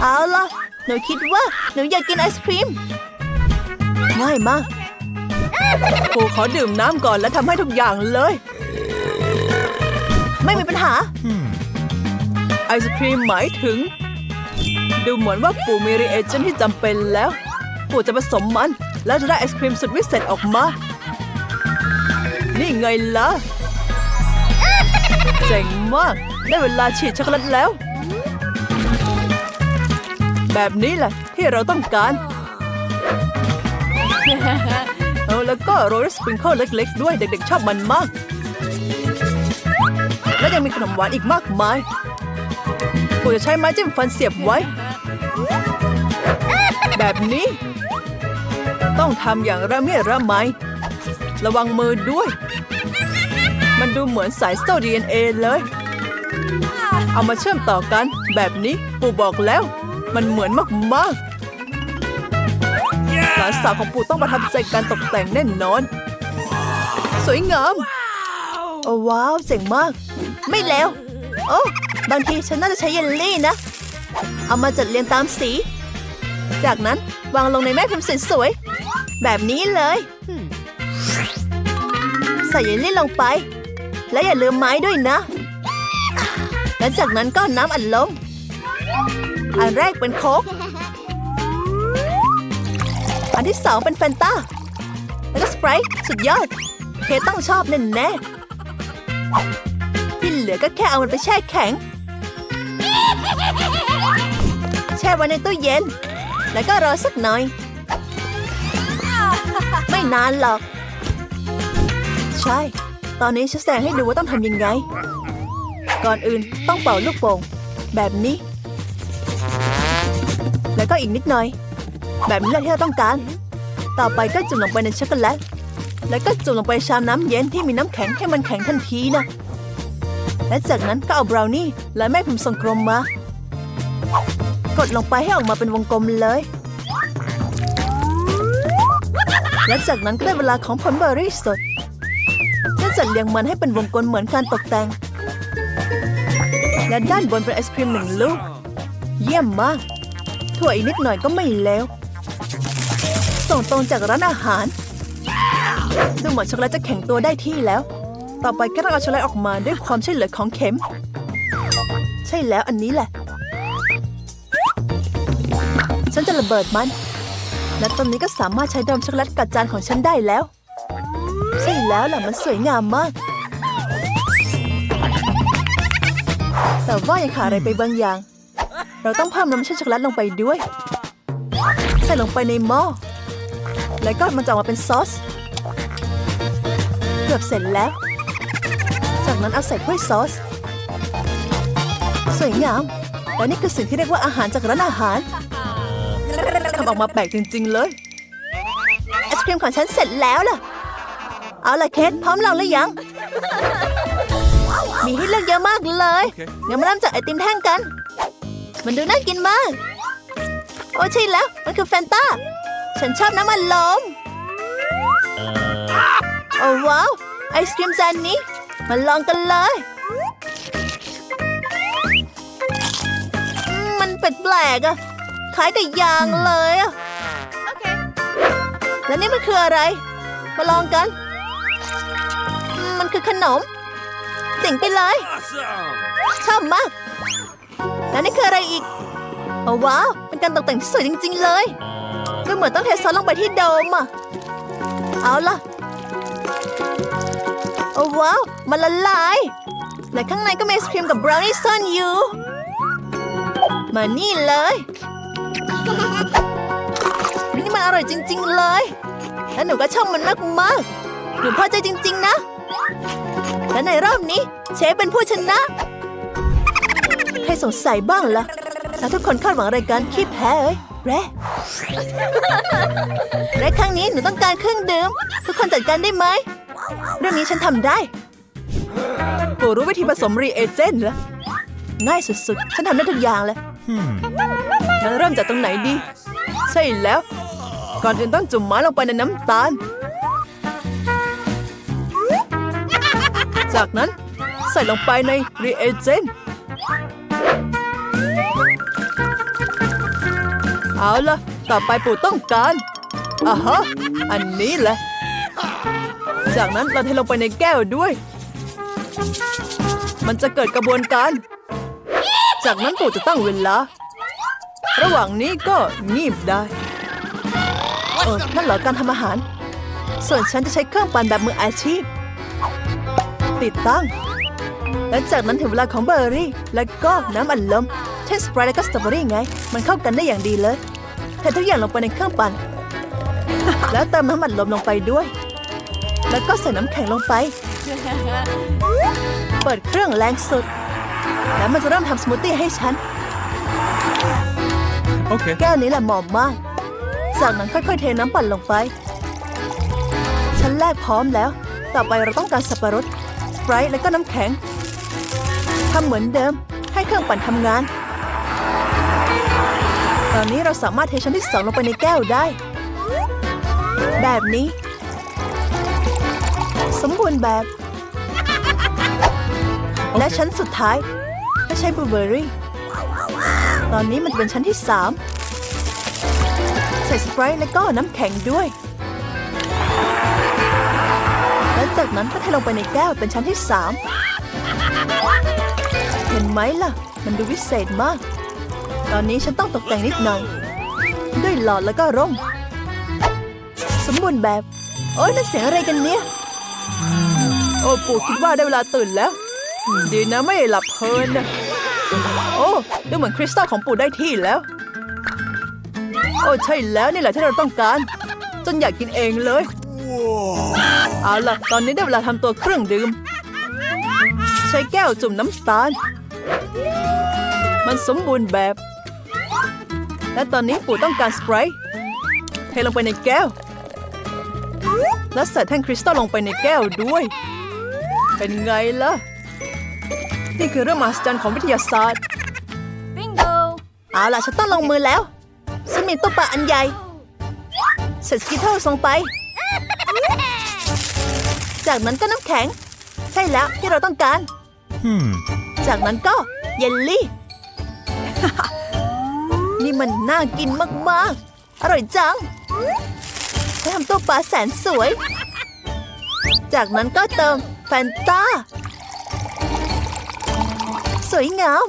เอาล่ะ หนูคิดว่า หนูอยากกินไอศครีมง่ายมากปูขอดื่มน้ำก่อนแล้วทำให้ทุกอย่างเลย ไม่มีปัญหา ไอศครีมหมายถึง ดูเหมือนว่าปู่มีรีเอเจนที่จำเป็นแล้ว ปู่จะผสมมัน แล้วจะได้ไอศครีมสุดวิเศษออกมา นี่ไงล่ะ เจ๋งมาก ได้เวลาฉีดช็อกโกแลตแล้ว แบบนี้แหละที่เราต้องการ เอาแล้วก็โรยสปริงเกิลเล็ก ๆ ด้วยเด็ก ๆ ชอบมันมาก และยังมีขนมหวานอีกมากมายปู่จะใช้ไม้จิ้มฟันเสียบไว้ แบบนี้ ต้องทำอย่างระเมียดระไมระวังมือด้วย มันดูเหมือนสายโซ่ DNA เลย เอามาเชื่อมต่อกันแบบนี้ปู่บอกแล้ว มันเหมือนมากๆหลานสาวของปู่ต้องประทับใจการตกแต่งแน่นอน สวยงามโอ้ว้าวเจ๋งมาก ไม่แล้ว โอ้ บางทีฉันน่าจะใช้เยลลี่นะ เอามาจัดเรียงตามสี จากนั้นวางลงในแม่พิมพ์สวยๆ แบบนี้เลยใส่เยลลี่ลงไป และอย่าลืมไม้ด้วยนะและจากนั้นก็น้ำอัดลม อันแรกเป็นโค้กอันที่สองเป็นแฟนตาแล้วก็สไปร์สุดยอด เคต้องชอบแน่แน่ที่เหลือก็แค่เอามันไปแช่แข็ง แช่ไว้ในตู้เย็น แล้วก็รอสักหน่อย ไม่นานหรอก ใช่ ตอนนี้ฉันแสดงให้ดูว่าต้องทำยังไง ก่อนอื่นต้องเป่าลูกโป่งแบบนี้ แล้วก็อีกนิดหน่อย แบบนี้แหละที่เราต้องการ ต่อไปก็จุ่มลงไปในช็อกโกแลต แล้วก็จุ่มลงไปชามน้ำเย็นที่มีน้ำแข็งให้มันแข็งทันทีนะ และจากนั้นก็เอาบราวนี่และแม่พิมพ์ทรงกลมมา กดลงไปให้ออกมาเป็นวงกลมเลย และจากนั้นก็ได้เวลาของผลเบอร์รี่สดจะจัดเรียงมันให้เป็นวงกลมเหมือนการตกแต่ง และด้านบนเป็นไอศครีมหนึ่งลูก เยี่ยมมาก ถั่วอีกนิดหน่อยก็ไม่เลวส่งตรงจากร้านอาหารดูเหมือนช็อกโกแลตจะแข็งตัวได้ที่แล้ว ต่อไปก็ต้องเอาช็อกโกแลตออกมาด้วยความช่วยเหลือของเข็ม ใช่แล้วอันนี้แหละ ฉันจะระเบิดมัน และตอนนี้ก็สามารถใช้ดมช็อกโกแลตกัดจานของฉันได้แล้ว ใช่แล้วล่ะมันสวยงามมาก แต่ว่ายังขาดอะไรไปบางอย่าง เราต้องเพิ่มน้ำเชื่อมช็อกโกแลตลงไปด้วย ใส่ลงไปในหม้อ แล้วก็มันจะออกมาเป็นซอส เกือบเสร็จแล้ว จากนั้นเอาใส่ถ้วยซอส สวยงาม และนี่คือสิ่งที่เรียกว่าอาหารจากร้านอาหารทำออกมาแปลกจริง ๆ เลยไอศครีมของฉันเสร็จแล้วล่ะ เอาล่ะเคทพร้อมลองหรือยัง มีให้เลือกเยอะมากเลย งั้นมาเริ่มจากไอติมแท่งกัน มันดูน่ากินมาก โอ้ใช่แล้ว มันคือแฟนตา ฉันชอบน้ำมันลมโอ้ว้าว ไอศครีมจานนี้ มาลองกันเลยอืมมันแปลกๆอะคล้ายกับยางเลยอะแล้วนี่มันคืออะไร มาลองกันอืมมันคือขนมเจ๋งไปเลย ชอบมาก แล้วนี่คืออะไรอีกโอ้ว้าวเป็นการตกแต่งที่สวยจริง ๆ เลยดูเหมือนต้องเทซอสลงไปที่โดมอะเอาล่ะโอ้ว้าวมันละลาย และข้างในก็มีไอศครีมกับบราวนี่ซ่อนอยู่ มานี่เลยนี่มันอร่อยจริง ๆ เลย และหนูก็ชอบมันมากๆหนูพอใจจริง ๆ นะ และในรอบนี้เชฟเป็นผู้ชนะ รสงสัยบ้างล่ะแล้วทุกคนคาดหวังอะไรกันขี้แพ้เอ้ยแร่และครั้งนี้หนูต้องการเครื่องดื่มทุกคนจัดการได้ไหมเรื่องนี้ฉันทำได้ปู่รู้วิธีผสมรีเอเจนต์เหรอง่ายสุดๆ ฉันทำได้ทุกอย่างเลยงั้นเริ่มจากตรงไหนดี ใช่แล้ว ก่อนอื่นต้องจุ่มไม้ลงไปในน้ำตาล จากนั้นใส่ลงไปในรีเอเจนต์ เอาละต่อไปปู่ต้องการอะฮะ อันนี้แหละ จากนั้นเราเทลงไปในแก้วด้วย มันจะเกิดกระบวนการ จากนั้นปู่จะตั้งเวลา ระหว่างนี้ก็งีบได้ เออ นั่นเหรอการทำอาหาร ส่วนฉันจะใช้เครื่องปั่นแบบมืออาชีพ ติดตั้ง และจากนั้นถึงเวลาของเบอร์รี่ และก็น้ำอัดลมเช่นสไปร์และก็สตรอเบอรี่ไง มันเข้ากันได้อย่างดีเลย เททุกอย่างลงไปในเครื่องปั่น แล้วเติมน้ำอัดลมลงไปด้วย แล้วก็ใส่น้ำแข็งลงไป เปิดเครื่องแรงสุด แล้วมันจะเริ่มทำสมูทตี้ให้ฉัน Okay. แก้วนี้แหละเหมาะมาก จากนั้นค่อยๆเทน้ำปั่นลงไป ชั้นแรกพร้อมแล้ว ต่อไปเราต้องการสับปะรดสไปรท์และก็น้ำแข็งทำเหมือนเดิม ให้เครื่องปั่นทำงาน ตอนนี้เราสามารถเทชั้นที่สองลงไปในแก้วได้ แบบนี้ สมบูรณ์แบบ และชั้นสุดท้ายก็ใช้บลูเบอร์รี่ ตอนนี้มันจะเป็นชั้นที่สามใส่สไปรท์และก็น้ำแข็งด้วย และจากนั้นก็เทลงไปในแก้วเป็นชั้นที่สามเห็นไหมล่ะ มันดูวิเศษมาก ตอนนี้ฉันต้องตกแต่งนิดหน่อย ด้วยหลอดแล้วก็ร่ม สมบูรณ์แบบ โอ้ยนั่นเสียงอะไรกันเนี่ย โอ้ปู่คิดว่าได้เวลาตื่นแล้ว ดีนะไม่หลับเพลินนะโอ้ดูเหมือนคริสตัลของปู่ได้ที่แล้ว โอ้ใช่แล้วนี่แหละที่เราต้องการ จนอยากกินเองเลยเอาล่ะ ตอนนี้ได้เวลาทำตัวเครื่องดื่ม ใช้แก้วจุ่มน้ำตาล มันสมบูรณ์แบบ และตอนนี้ปู่ต้องการสไปรท์เทลงไปในแก้ว และใส่แท่งคริสตัลลงไปในแก้วด้วย เป็นไงล่ะ นี่คือเรื่องมหัศจรรย์ของวิทยาศาสตร์ Bingo! เอาล่ะฉันต้องลงมือแล้วฉันมีตุ๊กปลาอันใหญ่ใส่สกิทเทิลลงไป จากนั้นก็น้ำแข็ง ใช่แล้วที่เราต้องการ Hmm. จากนั้นก็เยลลี่ นี่มันน่ากินมากๆ อร่อยจังทำตัวปลาแสนสวย จากนั้นก็เติมแฟนตาสวยงาม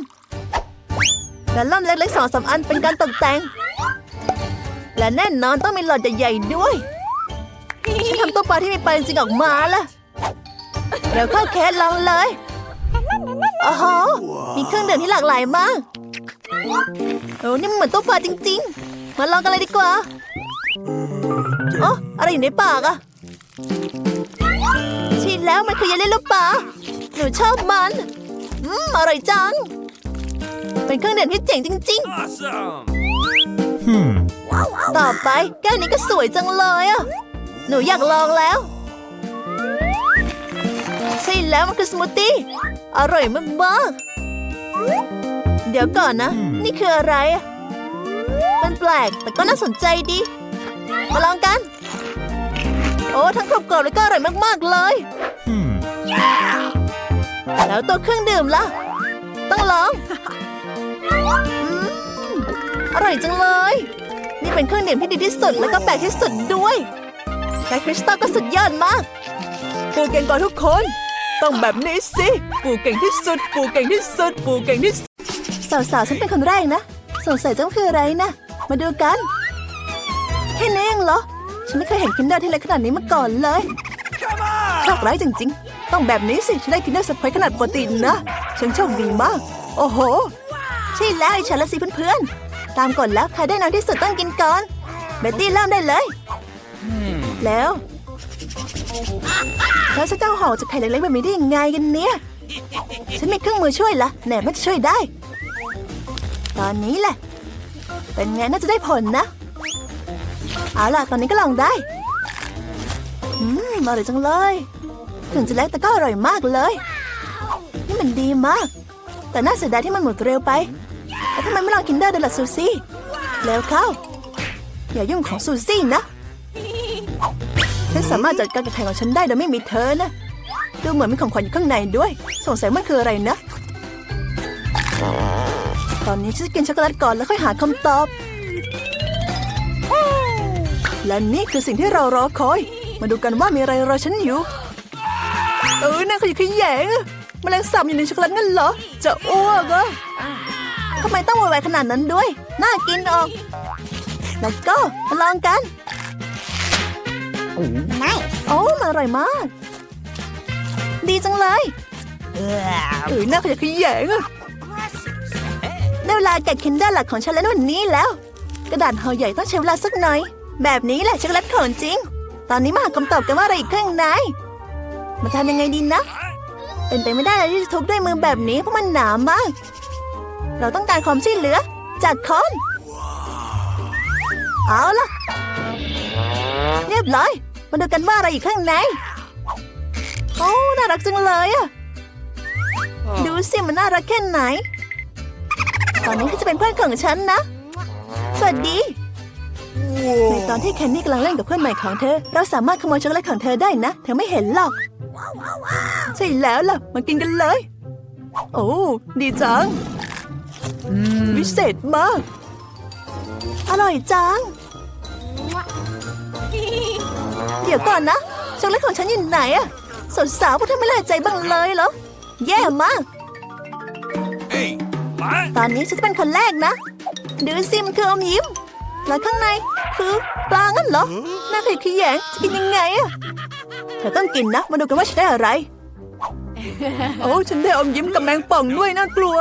และล่มเล็กๆสองสามอันเป็นการตกแต่ง และแน่นอนต้องมีหลอดใหญ่ๆด้วย ฉันทำตัวปลาที่มีปลาจริงออกมาล่ะเดี๋ยวเข้าแคสลองเลยโอ้โหมีเครื่องดื่มที่หลากหลายมาก โอ้นี่มันเหมือนตัวปลาจริง ๆ มาลองกันเลยดีกว่าอ๋ออะไรอยู่ในปากอะชินแล้วมันคือเยลลี่ลูกปลาหนูชอบมัน อืมอร่อยจัง เป็นเครื่องดื่มที่เจ๋งจริง Awesome. Hmm. ๆต่อไปแก้วนี้ก็สวยจังเลยอะหนูอยากลองแล้ว ใช่แล้วมันคือสมูทตี้อร่อยมากๆ เดี๋ยวก่อนนะ นี่คืออะไรอะมันแปลกแต่ก็น่าสนใจดี มาลองกัน โอ้ทั้งกรอบกรอบๆแล้วก็อร่อยมาก ๆ เลย Hmm. แล้วตัวเครื่องดื่มล่ะ ต้องลองอืมอร่อยจังเลย นี่เป็นเครื่องดื่มที่ดีที่สุดแล้วก็แปลกที่สุดด้วยและคริสตัลก็สุดยอดมาก ปู่เก่งกว่าทุกคน ต้องแบบนี้สิ ปู่เก่งที่สุด ปู่เก่งที่สุด ปู่เก่งที่ สุดสาวๆฉันเป็นคนแรกนะสงสัยจะคืออะไรนะ มาดูกัน แค่นี้เองเหรอ ฉันไม่เคยเห็นคินเดอร์ที่เล็กขนาดนี้มาก่อนเลยโชคร้ายจริงๆ ต้องแบบนี้สิฉันได้กินเนอร์สไปร์ขนาดปกตินะ ฉันโชคดีมาก โอ้โห ใช่แล้วไอ้ฉันละสิเพื่อนๆ ตามกฎแล้วใครได้น้อยที่สุดต้องกินก่อน เบตตี้เริ่มได้เลย แล้วแล้วฉันจะเอาห่อจากไข่เล็กๆแบบนี้ได้ยังไงกันเนี่ย ฉันมีเครื่องมือช่วยละแหนมันจะช่วยได้ ตอนนี้แหละ เป็นไงน่าจะได้ผลนะ เอาล่ะ ตอนนี้ก็ลองได้ อืมอร่อยจังเลย ถึงจะเล็กแต่ก็อร่อยมากเลย นี่มันดีมาก แต่น่าเสียดายที่มันหมดเร็วไปแล้วทำไมไม่ลองกินเดอร์เดล่ะซูซี่แล้วเข้า อย่ายุ่งของซูซี่นะ ฉันสามารถจัดการกับแข่งของฉันได้โดยไม่มีเธอนะ ดูเหมือนมีของขวัญอยู่ข้างในด้วย สงสัยมันคืออะไรนะ ตอนนี้ฉันจะกินช็อกโกแลตก่อนแล้วค่อยหาคำตอบ และนี่คือสิ่งที่เรารอคอย มาดูกันว่ามีอะไรรอฉันอยู่ เออน่าขยะแขยงอะแมลงสาบอยู่ในช็อกโกแลตงั้นเหรอ จะอ้วกอะทำไมต้องโวยวายขนาดนั้นด้วย น่ากินออก แล้วก็มาลองกันโอ้มันอร่อยมาก ดีจังเลยเออน่าขยะแขยงอะ ได้เวลาแกะคินเดอร์หลักของฉันแล้ววันนี้แล้ว กระดาษห่อใหญ่ต้องใช้เวลาสักหน่อย แบบนี้แหละช็อกโกแลตของจริง ตอนนี้มาหาคำตอบกันว่าอะไรอีกข้างในมาทำยังไงดีนะ เป็นไปไม่ได้เลยที่จะทุบด้วยมือแบบนี้เพราะมันหนามมาก เราต้องการความช่วยเหลือ จากคอนเอาล่ะ เรียบร้อย มาดูกันว่าอะไรอยู่ข้างในโอ้น่ารักจังเลยอะดูสิมันน่ารักแค่ไหน ตอนนี้ก็จะเป็นเพื่อนของฉันนะ สวัสดี ในตอนที่แคนนี่กำลังเล่นกับเพื่อนใหม่ของเธอ เราสามารถขโมยช็อกโกแลตของเธอได้นะ เธอไม่เห็นหรอก ใช่แล้วล่ะ มากินกันเลย โอ้ ดีจัง วิเศษมาก อร่อยจัง เดี๋ยวก่อนนะช็อกโกแลตของฉันอยู่ไหนอะสาวๆพวกเธอไม่เลยใจบ้างเลยเหรอ แย่มาก Hey, what? ตอนนี้ฉันจะเป็นคนแรกนะ ดูสิมันคืออมยิ้ม แล้วข้างในคือปลางั้นเหรอน่าขยะแขยงจะกินยังไงอะเธอต้องกินนะ มาดูกันว่าฉันได้อะไร โอ้ฉันได้อมยิ้มกับแมงป่องด้วยน่ากลัว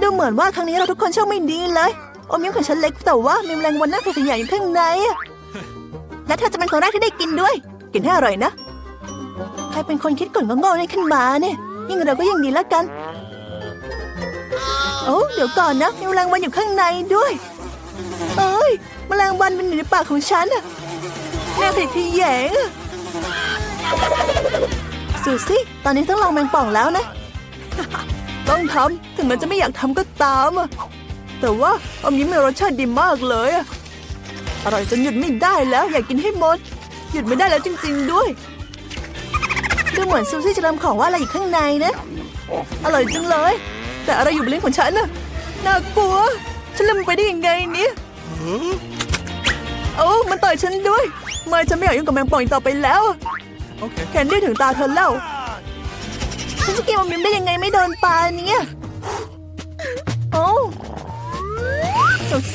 ดูเหมือนว่าครั้งนี้เราทุกคนโชคไม่ดีเลย อมยิ้มของฉันเล็กแต่ว่ามีแมลงวันน่าขยะแขยงอยู่ข้างในอะและเธอจะเป็นคนแรกที่ได้กินด้วย กินให้อร่อยนะ ใครเป็นคนคิดก่อนงงๆนี่ขึ้นมาเนี่ยยิ่งเราก็ยิ่งดีแล้วกัน โอ้เดี๋ยวก่อนนะมีแมลงวันอยู่ข้างในด้วย เอ้ยแมลงวันมันอยู่ในปากของฉันอะแม่ผิดที่แยงอะสูสิตอนนี้ต้องลองแมงป่องแล้วนะ ต้องทำถึงมันจะไม่อยากทำก็ตามอะแต่ว่าอมยิ้มมีรสชาติดีมากเลยอะอร่อยจนหยุดไม่ได้แล้ว อยากกินให้หมด หยุดไม่ได้แล้วจริง ๆ ด้วยดูเหมือนซูซี่จะทำของว่าอะไรอยู่ข้างในนะ อร่อยจังเลย แต่อะไรอยู่บนลิ้นของฉันน่ะน่ากลัว ฉันเล่นมันไปได้ยังไงเนี่ยโอ้ามันต่อยฉันด้วย ไม่ฉันไม่อยากยุ่งกับแมงป่องอีกต่อไปแล้ว Okay. แคนดี้ถึงตาเธอแล้วฉันจะกินอมยิ้มได้ยังไงไม่โดนปลาเนี่ยโอ้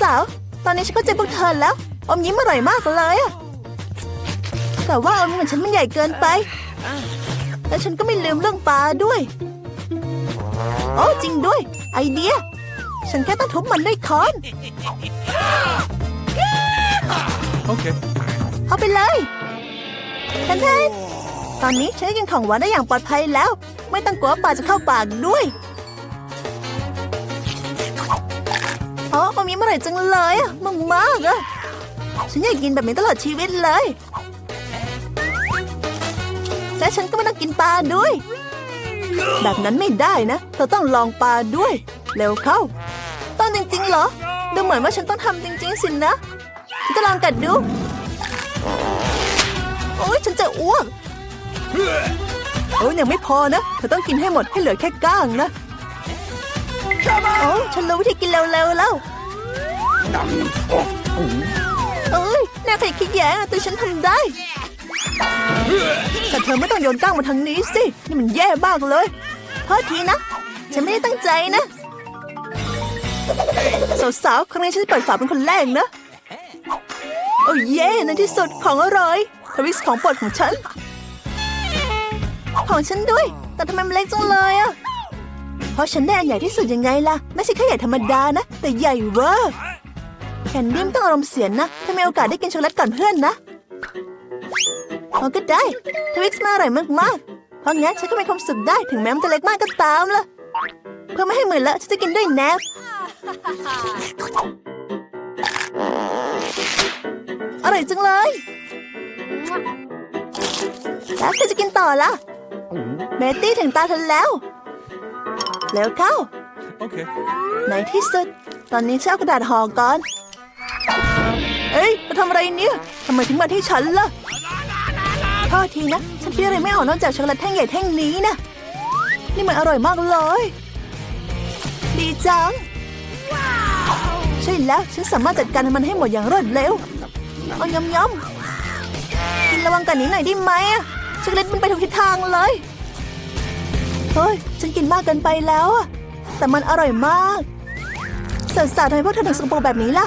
สาวๆตอนนี้ฉันก็เจอพวกเธอแล้วอมยิ้มอร่อยมากเลยอะแต่ว่าอมยิ้มของฉันมันใหญ่เกินไป และฉันก็ไม่ลืมเรื่องปลาด้วย โอ้จริงด้วย ไอเดีย ฉันแค่ต้องทุบมันด้วยค้อน Okay. เอาไปเลยแทนแทนตอนนี้ฉันได้กินของหวานได้อย่างปลอดภัยแล้ว ไม่ต้องกลัวว่าปลาจะเข้าปากด้วยอ๋อมันมีเมื่อไหร่จังเลยอะมากมากๆอะฉันอยากกินแบบนี้ตลอดชีวิตเลย และฉันก็ไม่ต้องกินปลาด้วย แบบนั้นไม่ได้นะ เธอต้องลองปลาด้วย เร็วเข้า ต้องจริงๆเหรอ ดูเหมือนว่าฉันต้องทำจริง ๆ สินะฉันจะลองกัดดู โอ้ยฉันจะอ้วก โอ้ยยังไม่พอนะ เธอต้องกินให้หมดให้เหลือแค่ก้างนะโอ้ฉันรู้วิธีกินเร็วๆแล้วเอ้ยน่าขยะแขยงอะแต่ฉันทำได้ แต่เธอไม่ต้องโยนก้างมาทางนี้สิ นี่มันแย่มากเลยโทษทีนะ ฉันไม่ได้ตั้งใจนะ สาวๆ ครั้งนี้ฉันจะเปิดฝาเป็นคนแรกนะ โอ้เย่ในที่สุดของอร่อยทวิสของโปรดของฉัน ของฉันด้วย แต่ทำไมมันเล็กจังเลยอะเพราะฉันได้อันใหญ่ที่สุดยังไงล่ะ ไม่ใช่แค่ใหญ่ธรรมดานะ แต่ใหญ่เวอร์แคนดี้ไม่ต้องอารมณ์เสียนะ ถ้ามีโอกาสได้กินช็อกโกแลตก่อนเพื่อนนะ เอาก็ได้ทวิสมาอร่อยมากๆ เพราะงั้นฉันก็มีความสุขได้ถึงแม้มันจะเล็กมากก็ตามล่ะ เพื่อไม่ให้มือเลอะฉันจะกินด้วยแนบอร่อยจังเลย แล้วใครจะกินต่อล่ะเมตตี้ถึงตาเธอแล้ว แล้วเข้า Okay. ในที่สุด ตอนนี้ฉันเอากระดาษห่อก่อน เอ้ยมาทำอะไรเนี่ยทำไมถึงมาที่ฉันล่ะ โทษทีนะ ฉันคิดอะไรไม่ออกนอกจากช็อกโกแลตแท่งใหญ่แท่งนี้นะ นี่มันอร่อยมากเลย ดีจัง ใช่แล้ว ฉันสามารถจัดการมันให้หมดอย่างรวดเร็ว เอายำยำกินระวังกันนี้หน่อยได้ไหมอะช็อกโกแลตมันไปทุกทิศทางเลย เฮ้ย ฉันกินมากเกินไปแล้วอะแต่มันอร่อยมากสาวๆทำไมพวกเธอถึงสกปรกแบบนี้ล่ะ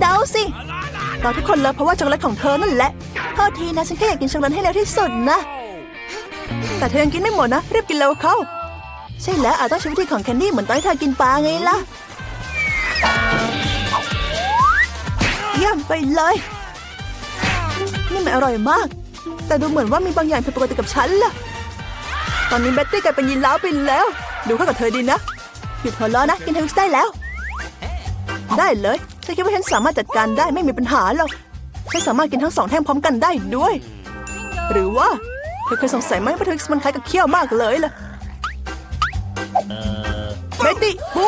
เดาสิเราทุกคนเลิฟเพราะว่าช็อกโกแลตของเธอนั่นแหละ โทษทีนะฉันแค่อยากกินช็อกโกแลตให้เร็วที่สุดนะ แต่เธอยังกินไม่หมดนะรีบกินเร็วเข้า ใช่แล้วอาจต้องใช้วิธีของแคนดี้เหมือนตอนที่เธอกินปลาไงล่ะ เยี่ยมไปเลย นี่มันอร่อยมาก แต่ดูเหมือนว่ามีบางอย่างผิดปกติกับฉันล่ะ ตอนนี้เบ็ตตี้กลายเป็นยีราฟไปแล้ว ดูเข้ากับเธอดีนะ หยุดหัวเราะนะกินเทวิสได้แล้ว ได้เลยฉันคิดว่าฉันสามารถจัดการได้ไม่มีปัญหาหรอก ฉันสามารถกินทั้งสองแท่งพร้อมกันได้ด้วย หรือว่าเธอเคยสงสัยไหมว่าเทวิสมันคล้ายกับเขี้ยวมากเลยล่ะเบ็ตตี้บู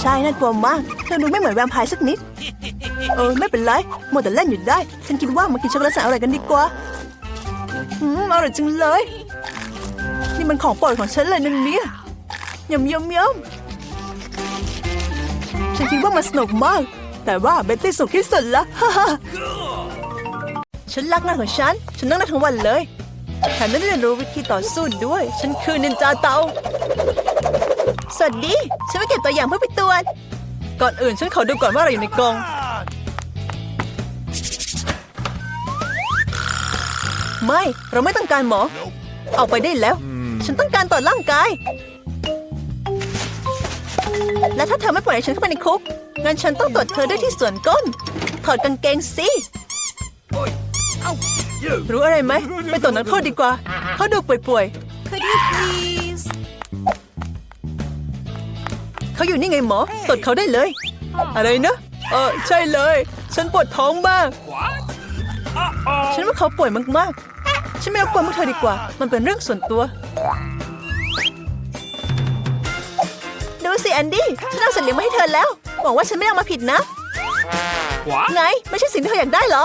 ใช่น่ากลัวมากเธอดูไม่เหมือนแวมไพร์สักนิด เออไม่เป็นไรหมดแต่เล่นอยู่ได้ ฉันคิดว่ามากินช็อกโกแลตแสนอร่อยกันดีกว่าอืมอร่อยจังเลย นี่มันของโปรดของฉันเลยนั่นเนี่ยยำยำยำฉันคิดว่ามันสนุกมาก แต่ว่าเบ็ตตี้สนุกที่สุดละฮ่าฮ่าฉันรักงานของฉัน ฉันนั่งได้ทั้งวันเลยแถมได้เรียนรู้วิธีต่อสู้ด้วย ฉันคือนินจาเตา สวัสดี ฉันมาเก็บตัวอย่างเพื่อไปตรวจ ก่อนอื่นฉันขอดูก่อนว่าอะไรอยู่ในกล่อง ไม่ เราไม่ต้องการหมอออกไปได้แล้ว ฉันต้องการตรวจร่างกาย และถ้าเธอไม่ปล่อยฉันเข้าไปในคุก งั้นฉันต้องตรวจเธอด้วยที่ส่วนก้น ถอดกางเกงสิ รู้อะไรไหม ไปตรวจนักโทษดีกว่า เขาดูป่วยๆ Could you please เขาอยู่นี่ไงหมอ ตรวจเขาได้เลย อะไรนะ เออใช่เลย ฉันปวดท้องมาก What? Uh-oh. ฉันว่าเขาป่วยมากๆ ฉันไม่รบกวนพวกเธอดีกว่า มันเป็นเรื่องส่วนตัว ดูสิแอนดี้ ฉันเอาสัตว์เลี้ยงมาให้เธอแล้ว หวังว่าฉันไม่เอามาผิดนะ What? ไง ไม่ใช่สิ่งที่เธออยากได้เหรอ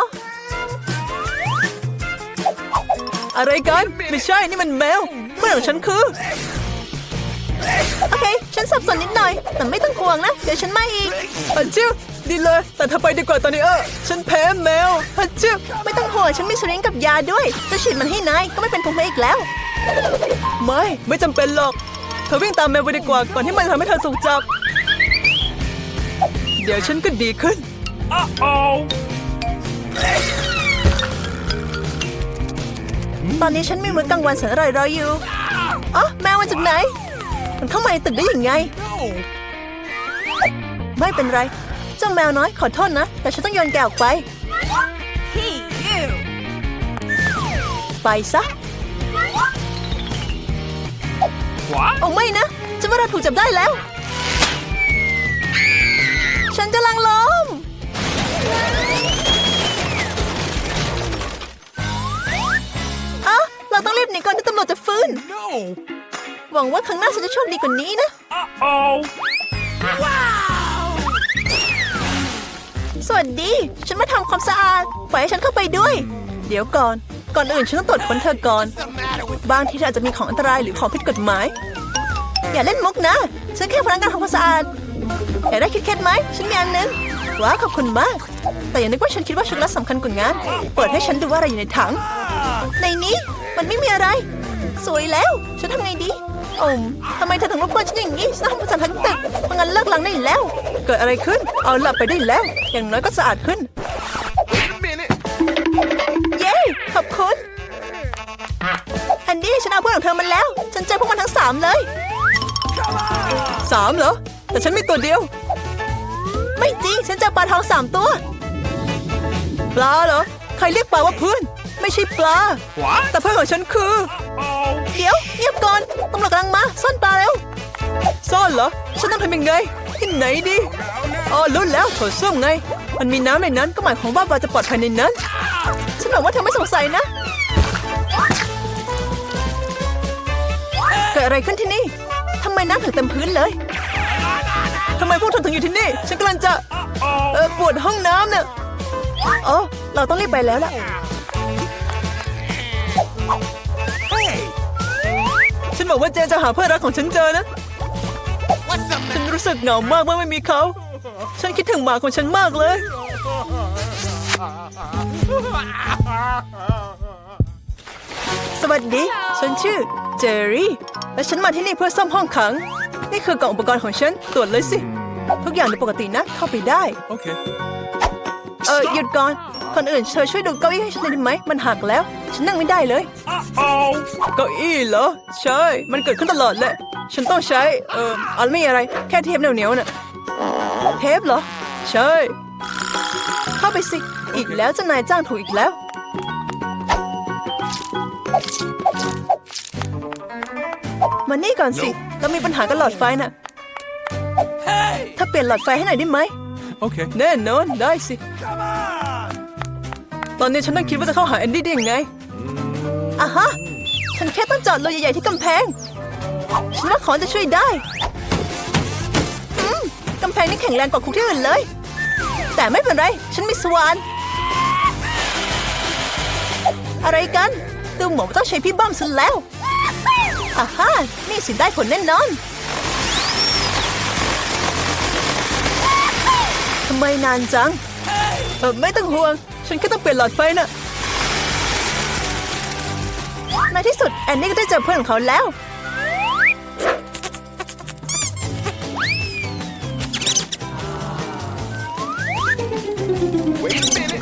อะไรกัน ไม่ใช่ นี่มันแมวเพื่อนของฉันคือ โอเค ฉันสับสนนิดหน่อย แต่ไม่ต้องห่วงนะ เดี๋ยวฉันมาอีกฮัจิวดีเลย แต่เธอไปดีกว่าตอนนี้เออ ฉันแพ้แมวฮัจิวไม่ต้องห่วง ฉันมีสลิงกับยาด้วย จะฉีดมันให้นาย ก็ไม่เป็นภูมิแพ้อีกแล้ว ไม่ ไม่จำเป็นหรอก เธอวิ่งตามแมวไปดีกว่า ก่อนที่มันจะทำให้เธอถูกจับเดี๋ยวฉันก็ดีขึ้น Uh-oh. ตอนนี้ฉันมีมื้อกลางวันแสนอร่อยรออยู่อ๋อแมวมาจากไหน มันเข้ามาในตึกได้ยังไง No. ไม่เป็นไร เจ้าแมวน้อยขอโทษนะ แต่ฉันต้องโยนแกออกไป ไปซะ What? โอ้ไม่นะฉันว่าเราถูกจับได้แล้ว ฉันกำลังล้ม อะ เราต้องรีบหนีก่อนที่ตำรวจจะฟื้น No. หวังว่าครั้งหน้าฉันจะโชคดีกว่านี้นะ Uh-oh. สวัสดี ฉันมาทำความสะอาดปล่อยให้ฉันเข้าไปด้วย เดี๋ยวก่อน ก่อนอื่นฉันต้องตรวจค้นเธอก่อน บางทีเธออาจจะมีของอันตรายหรือของผิดกฎหมาย อย่าเล่นมุกนะ ฉันแค่พนักงานทำความสะอาด อยากได้คิดแคทไหมฉันมีอันหนึง ว้าวขอบคุณมาก แต่อย่านึกว่าฉันคิดว่าช็อกโกแลตสำคัญกว่างาน เปิดให้ฉันดูว่าอะไรอยู่ในถัง ในนี้มันไม่มีอะไร สวยแล้ว ฉันทำไงดีโอมทำไมเธอถึงรบกวนฉันอย่างนี้ฉันทำความสะอาดทั้งตึกเพราะงั้นเลิกล้างได้แล้ว เกิดอะไรขึ้น เอาหลับไปได้แล้ว อย่างน้อยก็สะอาดขึ้น Wait a minute. เย้ขอบคุณแอนดี้ฉันเอาเพื่อนของเธอมาแล้ว ฉันเจอพวกมันทั้งสามเลยสามเหรอ แต่ฉันมีตัวเดียว ไม่จริงฉันเจอปลาทองสามตัว ปลาเหรอ ใครเรียกปลาว่าเพื่อน ไม่ใช่ปลา What? แต่เพื่อนของฉันคือ Oh. เดี๋ยวเงียบก่อนตำรวจกำลังมาซ่อนปลาเร็วซ่อนเหรอ ฉันต้องทำยังไง ที่ไหนดีอ๋อรู้แล้วโถส้วมไง มันมีน้ำในนั้นก็หมายความว่าปลาจะปลอดภัยในนั้น ฉันหวังว่าเธอไม่สงสัยนะ เกิดอะไรขึ้นที่นี่ทำไมน้ำถึงเต็มพื้นเลยทำ ไมพวกเธอถึงอยู่ที่นี่ ฉันกำลังจะ Uh-oh. เออปวดห้องน้ำเนี่ยอ๋อเราต้องรีบไปแล้วล่ะ Hey. ฉันบอกว่าเจนจะหาเพื่อนรักของฉันเจอนะ ฉันรู้สึกเหงามากเมื่อไม่มีเขา ฉันคิดถึงหมาของฉันมากเลย สวัสดี ฉันชื่อเจอรี่ และฉันมาที่นี่เพื่อซ่อมห้องขัง นี่คือกล่องอุปกรณ์ของฉัน ตรวจเลยสิ ทุกอย่างดูปกตินะ เข้าไปได้ Okay. เออหยุดก่อน คนอื่นเธอช่วยดูเก้าอี้ให้ฉันหน่อยได้ไหม มันหักแล้ว ฉันนั่งไม่ได้เลย Uh-oh. เก้าอี้เหรอ ใช่ มันเกิดขึ้นตลอดแหละ ฉันต้องใช้ เอ่ออันไม่อะไร แค่เทปเหนียวๆน่ะ เทปเหรอ ใช่ เข้าไปสิ อีกแล้วเจ้านายจ้างถูกอีกแล้วมานี่ก่อนสิ เรามีปัญหากับหลอดไฟน่ะ ถ้าเปลี่ยนหลอดไฟให้หน่อยได้ไหม Okay. แน่นอน ได้สิ ตอนนี้ฉันต้องคิดว่าจะเข้าหาแอนดี้ได้ยังไงอะฮะ ฉันแค่ต้องจอดรถใหญ่ๆที่กำแพง ฉันว่าขอนจะช่วยได้อืมกำแพงนี่แข็งแรงกว่าคุกที่อื่นเลย แต่ไม่เป็นไร ฉันมีสวาน อะไรกันดูเหมือนว่าต้องใช้พี่บ้อมซะแล้วอะฮะนี่สิได้ผลแน่นอน ทำไมนานจัง เออไม่ต้องห่วง ฉันแค่ต้องเปลี่ยนหลอดไฟน่ะในที่สุดแอนนี่ก็ได้เจอเพื่อนของเขาแล้ว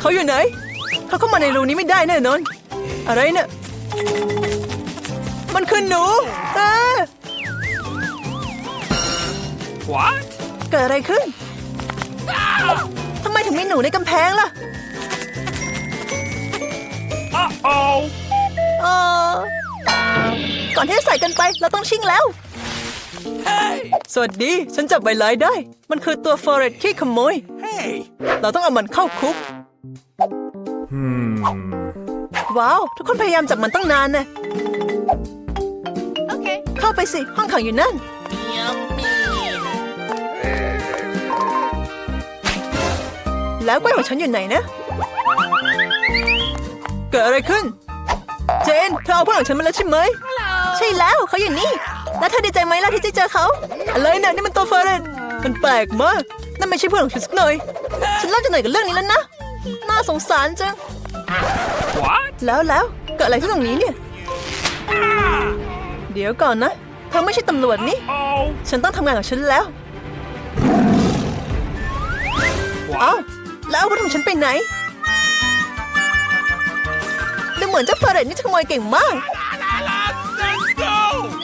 เขาอยู่ไหน เขาเข้ามาในรูนี้ไม่ได้แน่นอน อะไรเนี่ย มันคือหนูเออ What? เกิดอะไรขึ้น ทำไมถึงมีหนูในกำแพงล่ะ Uh-oh. เออก่อนที่จะใส่กันไปเราต้องชิงแล้ว Hey. สวัสดี ฉันจับใบไล้ได้ มันคือตัวฟอเรสขี้ขโมย Hey. เราต้องเอามันเข้าคุก Hmm. ว้าว ทุกคนพยายามจับมันตั้งนานนะโอเคเข้าไปสิ ห้องขังอยู่นั่น แล้วกล้วยของฉันอยู่ไหนนะ เกิดอะไรขึ้น เจนเธอเอาพวกของฉันมาแล้วใช่ไหม ใช่แล้วเขาอยู่นี่ แล้วเธอดีใจไหมล่ะที่ได้เจอเขา อะไรนะนี่มันตัวเฟอร์เรนมันแปลกมากนั่นไม่ใช่เพื่อนของฉันสักหน่อย ฉันเริ่มจะเหนื่อยกับเรื่องนี้แล้วนะ น่าสงสารจัง What? แล้วแล้วเกิดอะไรที่ตรงนี้เนี่ย เดี๋ยวก่อนนะ เธอไม่ใช่ตำรวจนี่ Oh. ฉันต้องทำงานของฉันแล้ว แล้วอาวุธของฉันไปไหนดูเหมือนเจ้าเฟอร์เรตนี่จะขโมยเก่งมาก Let's go.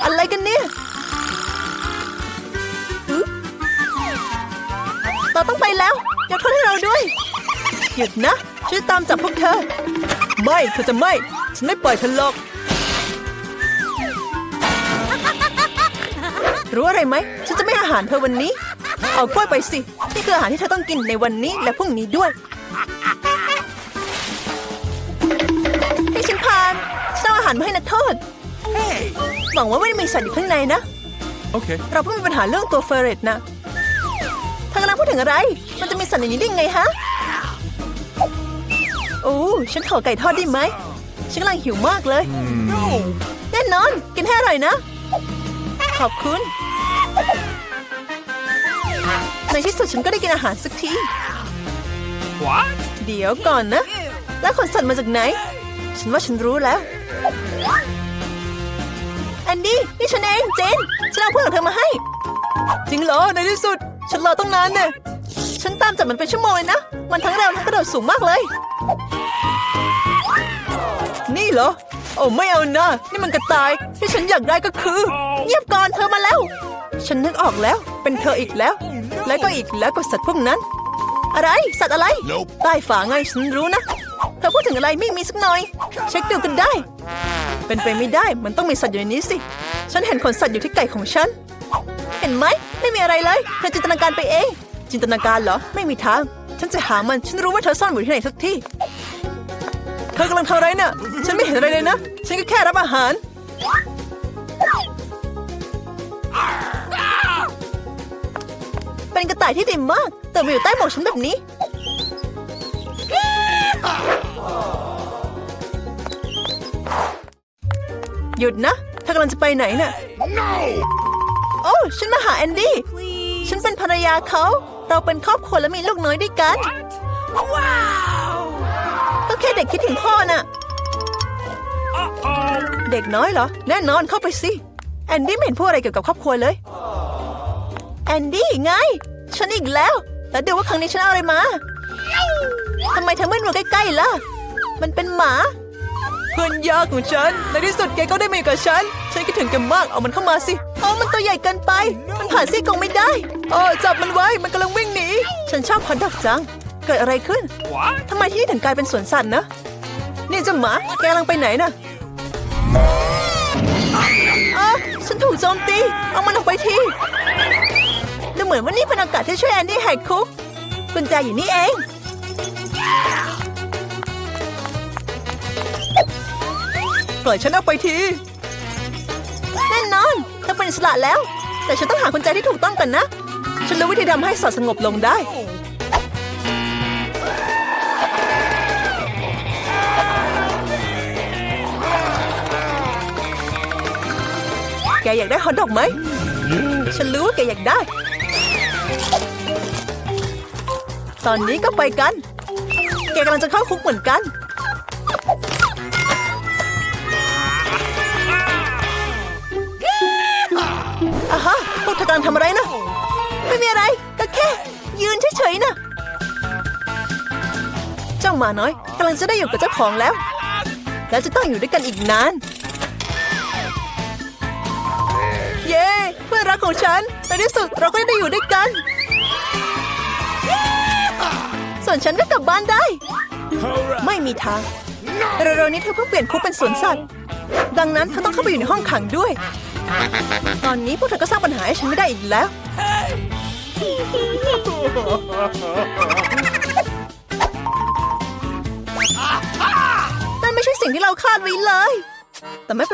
อะไรกันเนี่ยฮึเราต้องไปแล้วยกโทษให้เราด้วย หยุดนะฉันจะตามจับพวกเธอ ไม่เธอจะไม่ ฉันไม่ปล่อยเธอหรอก รู้อะไรไหม ฉันจะไม่ให้อาหารเธอวันนี้ เอากล้วยไปสินี่คืออาหารที่เธอต้องกินในวันนี้และพรุ่งนี้ด้วยให้ฉันพานฉันเอาอาหารมาให้นักโทษ Hey. หวังว่าไม่ได้มีสัตว์อยู่ข้างในนะ Okay. เราเพิ่งมีปัญหาเรื่องตัวเฟอร์เรตนะเธอกำลังพูดถึงอะไร มันจะมีสัตว์อย่างนี้ได้ไงฮะ โอ้ฉันขอไก่ทอดได้ไหม ฉันกำลังหิวมากเลย No. แน่นอน กินให้อร่อยนะ ขอบคุณ ในที่สุดฉันก็ได้กินอาหารสักที What? เดี๋ยวก่อนนะ แล้วขนสัตว์มาจากไหน ฉันว่าฉันรู้แล้ว แอนดี้ นี่ฉันเองเจน ฉันเอาเพื่อนของเธอมาให้ จริงเหรอ ในที่สุด ฉันรอตั้งนานเนี่ยฉันตามจับมันเป็นชั่วโมงเลยนะ มันทั้งเร็วทั้งกระโดดสูงมากเลย นี่เหรอ โอ้ไม่เอานะ นี่มันกระต่าย ที่ฉันอยากได้ก็คือ เงียบก่อนเธอมาแล้ว ฉันนึกออกแล้ว เป็นเธออีกแล้ว แล้วก็อีกแล้วก็สัตว์พวกนั้น อะไรสัตว์อะไร Nope. ใต้ฝาไงฉันรู้นะเธอพูดถึงอะไรไม่มีสักหน่อย เช็คดูกันได้ เป็นไปไม่ได้มันต้องมีสัตว์อยู่ในนี้สิ ฉันเห็นขนสัตว์อยู่ที่ไก่ของฉัน เห็นไหมไม่มีอะไรเลยเธอจินตนาการไปเอง จินตนาการเหรอไม่มีทาง ฉันจะหามันฉันรู้ว่าเธอซ่อนอยู่ที่ไหนสักที่เธอกำลังทำอะไรน่ะฉันไม่เห็นอะไรเลยนะ ฉันก็แค่รับอาหาร เป็นกระต่ายที่ดีมาก แต่มาอยู่ใต้หมวกฉันแบบนี้ หยุดนะเธอกำลังจะไปไหนน่ะ No. โอ้ฉันมาหาแอนดี้ ฉันเป็นภรรยาเขา เราเป็นครอบครัวและมีลูกน้อยด้วยกัน Wow! ก็แค่เด็กคิดถึงพ่อน่ะ Uh-oh. เด็กน้อยเหรอ แน่นอนเข้าไปสิ แอนดี้ไม่เห็นพูดอะไรเกี่ยวกับครอบครัวเลย แอนดี้ไง ฉันอีกแล้ว แล้วดูว่าครั้งนี้ฉันเอาอะไรมาทำไมเธอไม่มาใกล้ๆล่ะ มันเป็นหมาเพื่อนยากของฉัน ในที่สุดแกก็ได้มาอยู่กับฉัน ฉันคิดถึงแกมาก เอามันเข้ามาสิอ๋อมันตัวใหญ่เกินไป มันผ่านซี่กรงไม่ได้โอ้จับมันไว้ มันกำลังวิ่งหนี ฉันชอบคอนดักจัง เกิดอะไรขึ้น What? ทำไมที่นี่ถึงกลายเป็นสวนสัตว์นะ นี่เจ้าหมา แกกำลังไปไหนนะอ้าฉันถูกโจมตี เอามันออกไปทีดูเห มือนว่านี่เป็นอกาศที่ช่วยแอนดี้แหกคุกกุญแจอยู่นี่เอง ปล่อยฉันออกไปทีแน่นอนเธอเป็นอิสระแล้ว แต่ฉันต้องหากุญแจที่ถูกต้องก่อนนะ ฉันรู้วิธีทำให้สอดสงบลงได้แกอยากได้ฮอทดอกไหม ฉันรู้ว่าแกอยากได้ ตอนนี้ก็ไปกัน แกกำลังจะเข้าคุกเหมือนกันอะฮะพวกเธอกำลังทำอะไรนะ ไม่มีอะไร ก็แค่ ยืนเฉยๆนะเจ้าหมาน้อยกำลังจะได้อยู่กับเจ้าของแล้ว แล้วจะต้องอยู่ด้วยกันอีกนาน เย้ เพื่อนรักของฉันในที่สุดเราก็ได้อยู่ด้วยกัน ส่วนฉันก็กลับบ้านได้ ไม่มีทางเร็วๆนี้เธอเพิ่งเปลี่ยนคุกเป็นสวนสัตว์ ดังนั้นเธอต้องเข้าไปอยู่ในห้องขังด้วย ตอนนี้พวกเธอก็สร้างปัญหาให้ฉันไม่ได้อีกแล้ว นั่นไม่ใช่สิ่งที่เราคาดไว้เลย แต่ไม่เป็น